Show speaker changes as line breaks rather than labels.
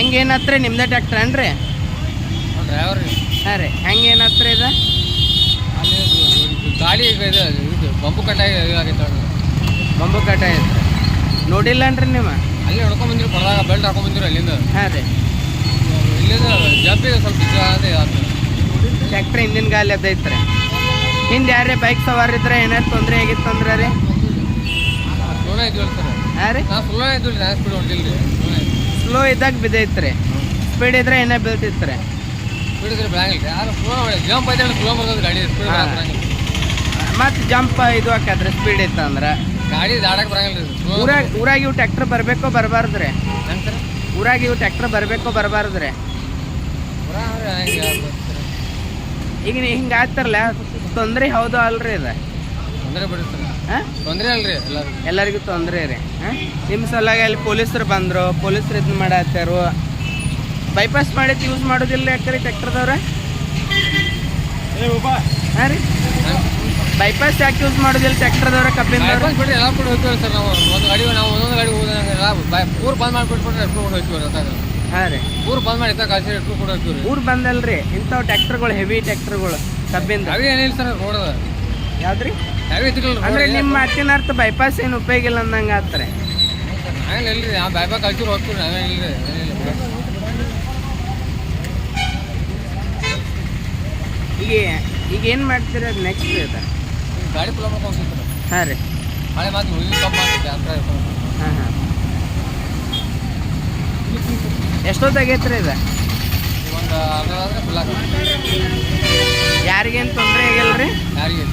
ಹೆಂಗೆ ಏನತ್ರ ನಿಮ್ದೇ ಟ್ಯಾಕ್ಟ್ರ್ ಏನ್ರಿ?
ಡ್ರೈವರ್
ಹಾಂ ರೀ ಹೆಂಗೆ ಏನತ್ರ ಇದು
ಗಾಡಿ ಇದು ಇದು ಬಂಬು ಕಟ್ಟಾಗಿ ಆಗೈತೆ
ಬಂಬು ನೋಡಿಲ್ಲ ಐತೆ ನೋಡಿಲ್ಲನ್ರಿ ನೀವು?
ಅಲ್ಲಿ ಹೊಡ್ಕೊಂಡ್ ಬಂದಿರು ಕೊಡದಾಗ ಬೆಲ್ಟ್ ಹಾಕೊಂಡ್ ಬಂದಿರು ಅಲ್ಲಿಂದ.
ಹಾಂ ರೀ.
ಇಲ್ಲಿಂದ ಜಂಪಿಗೆ ಸ್ವಲ್ಪ
ಟ್ಯಾಕ್ಟ್ರ್ ಹಿಂದಿನ ಗಾಲಿ ಅದೈತ್ರಿ ಹಿಂದೆ ಯಾರೇ ಬೈಕ್ ಸವಾರ ಇದ್ರೆ ಏನಾರು ತೊಂದರೆ ಆಗಿತ್ತು ಅಂದ್ರೆ ರೀ? ಹಾಂ ರೀ.
ಹಾಂ ಸ್ಲೋನೇ ಇದ್ವಿ ನಾ ಹೊಂಟಿಲ್ಲ ರೀ
ಸ್ಲೋ ಇದ್ದಾಗ ಬಿದ್ದೈತ್ರಿ. ಸ್ಪೀಡ್ ಇದ್ರೆ ಏನೇ ಬೀಳ್ತಿತ್ತು ಮತ್ತೆ ಜಂಪ್ ಇದು ಹಾಕದ್ರಿ ಸ್ಪೀಡ್ ಇತ್ತು ಅಂದ್ರೆ.
ಗಾಡಿ ದಾಡಕ್ಕೆ ಬರಂಗಿಲ್ಲ
ಊರಾಗ ಊರಾಗ ಇವು ಟ್ಯಾಕ್ಟ್ರ್ ಬರಬೇಕೋ ಬರಬಾರ್ದ್ರಿ. ಊರಾಗ ಇವು ಟ್ಯಾಕ್ಟ್ರ್ ಬರಬೇಕೋ ಬರಬಾರ್ದ್ರಿ. ಈಗ ಹಿಂಗೆ ಆಗ್ತಾರಲ್ಲ ತೊಂದರೆ ಹೌದು ಅಲ್ರಿ ಇದು.
ತೊಂದರೆ
ಹಾಂ?
ತೊಂದರೆ ಅಲ್ರಿ ಎಲ್ಲರೂ
ಎಲ್ಲರಿಗೂ ತೊಂದರೆ ರೀ. ಹಾಂ? ನಿಮ್ಮ ಸಲುವಾಗಿ ಅಲ್ಲಿ ಪೊಲೀಸರು ಬಂದರು ಪೊಲೀಸರು ಇದನ್ನ ಮಾಡತ್ತಾರು ಬೈಪಾಸ್ ಮಾಡಿ ಯೂಸ್ ಮಾಡೋದಿಲ್ಲ ಯಾಕ್ರಿ ಟ್ಯಾಕ್ಟರ್ದವ್ರೆ ಹಾಂ ರೀ? ಬೈಪಾಸ್ ಯಾಕೆ ಯೂಸ್ ಮಾಡೋದಿಲ್ಲ ಟ್ಯಾಕ್ಟರ್ದವ್ರೆ
ಕಬ್ಬಿನ ಎಲ್ಲ ಕೂಡ ಹೋಗ್ತೀವಿ ಸರ್ ನಾವು? ಒಂದು ಗಾಡಿ ನಾವು ಒಂದೊಂದು ಗಾಡಿ ಹೋದಾಗ ಎಲ್ಲ ಬೈ ಊರು ಬಂದ್ ಮಾಡಿ ಕೊಟ್ಬಿಟ್ರೆ ಎಟ್ಟು ಕೂಡ ಹೋಗ್ತೀವಿ ಅದಾಗ
ಹಾಂ ರೀ.
ಊರು ಬಂದ್ ಮಾಡಿ ಕಳ್ಸಿ ಎಟ್ಟು ಕೂಡ ಹೋಗ್ತೀವಿ
ಊರು ಬಂದಲ್ರಿ. ಇಂಥವು ಟ್ಯಾಕ್ಟರ್ಗಳು ಹೆವಿ ಟ್ಯಾಕ್ಟರ್ಗಳು ಕಬ್ಬಿಂದ.
ಅವಿ ಏನಿಲ್ಲ ಸರ್ ರೋಡದ.
ಯಾವ್ದ್ರಿ? ಅಂದ್ರೆ ನಿಮ್ಮ ಮಾತಿನ ಅರ್ಥ ಬೈಪಾಸ್ ಏನು ಉಪಯೋಗ ಇಲ್ಲ ಅಂದಂಗೆ ಆತ್ರೆ.
ನಾವೇನು ಇಲ್ರಿ ನಾವು ಬೈಬಾ ಕಳ್ಸಿರು ಹೋಗ್ತೀವಿ ನಾವೇನು
ಈಗ ಈಗ ಏನು ಮಾಡ್ತೀರಿ ಅದು ನೆಕ್ಸ್ಟ್ ಇದು
ಗಾಡಿ ಫುಲ್ ಮಾಡ್ಕೊಂಡು
ಹಾಂ ರೀ.
ಹಳೆ ಮಾತು ಉಳಿದ ಕಪ್ ಮಾಡ್ತಿದ್ದೆ ಅಂತ
ಹಾಂ ಹಾಂ. ಎಷ್ಟೊತ್ತಾಗೈತ್ರಿ ಇದು?
ಒಂದು ಅರ್ಧ ಫುಲ್
ಯಾರಿಗೇನು ತೊಂದರೆ ಆಗಿಲ್ಲ ರೀ
ಯಾರಿಗೆ